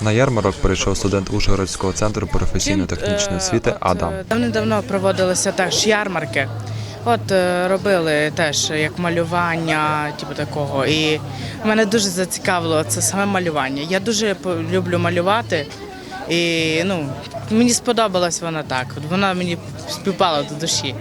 На ярмарок прийшов студент Ужгородського центру професійно-технічної освіти Адам. е, Давним-давно проводилися теж ярмарки. От е, робили теж як малювання, типу такого. І мене дуже зацікавило це саме малювання. Я дуже люблю малювати. І ну, мені сподобалась вона так. От Вона мені співпала до душі.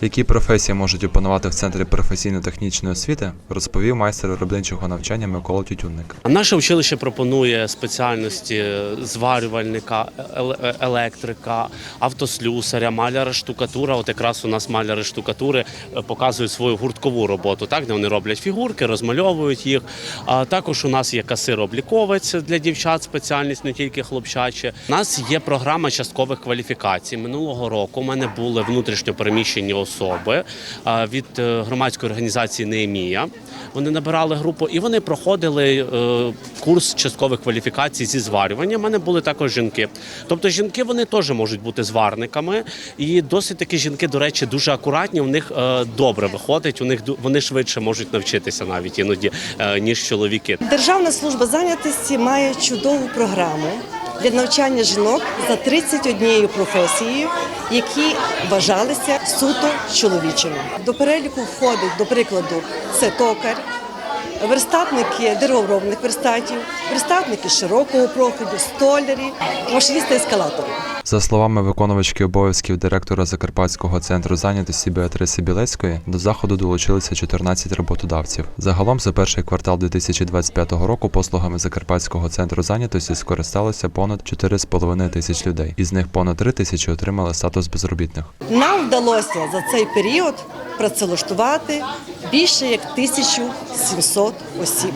Які професії можуть опанувати в центрі професійно-технічної освіти, розповів майстер виробничого навчання Микола Тютюнник. Наше училище пропонує спеціальності зварювальника, е- електрика, автослюсаря, маляра штукатура. От якраз у нас маляри штукатури е, показують свою гурткову роботу, так де вони роблять фігурки, розмальовують їх. А також у нас є касир-обліковець для дівчат, спеціальність не тільки хлопчачі. У нас є програма часткових кваліфікацій. Минулого року у мене були внутрішньо переміщені особи від е, громадської організації Неемія. Вони набирали групу і вони проходили е, курс часткових кваліфікацій зі зварювання. У мене були також жінки. Тобто жінки вони теж можуть бути зварниками, і досить такі жінки, до речі, дуже акуратні. У них е, добре виходить. У них вони швидше можуть навчитися навіть іноді ніж чоловіки. Державна служба зайнятості має чудову програму для навчання жінок за 31 професією, які вважалися суто чоловічими. До переліку входить, до прикладу, це токар, верстатники деревообробних верстатів, верстатники широкого профілю, столярі, машиністи ескалаторів. За словами виконувачки обов'язків директора Закарпатського центру зайнятості Беатриси Білецької, до заходу долучилися 14 роботодавців. Загалом за перший квартал 2025 року послугами Закарпатського центру зайнятості скористалося понад 4,5 тисяч людей. Із них понад 3 тисячі отримали статус безробітних. Нам вдалося за цей період працевлаштувати більше як 1700 осіб.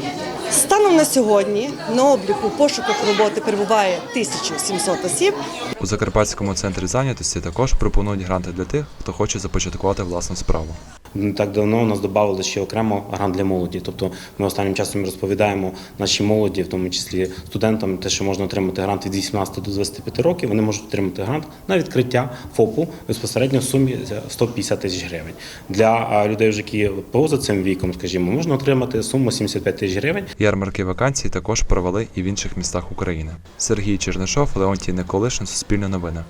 Станом на сьогодні на обліку пошуках роботи перебуває 1700 осіб. У Закарпатському центрі зайнятості також пропонують гранти для тих, хто хоче започаткувати власну справу. Не так давно у нас додали ще окремо грант для молоді. Тобто ми останнім часом розповідаємо нашій молоді, в тому числі студентам, те, що можна отримати грант від 18 до 25 років. Вони можуть отримати грант на відкриття ФОПу безпосередньо в сумі 150 тисяч гривень. Для людей, які поза цим віком, скажімо, можна отримати суму 75 тисяч гривень. Ярмарки вакансій також провели і в інших містах України. Сергій Чернишов, Леонтій Николишин, Суспільне новини.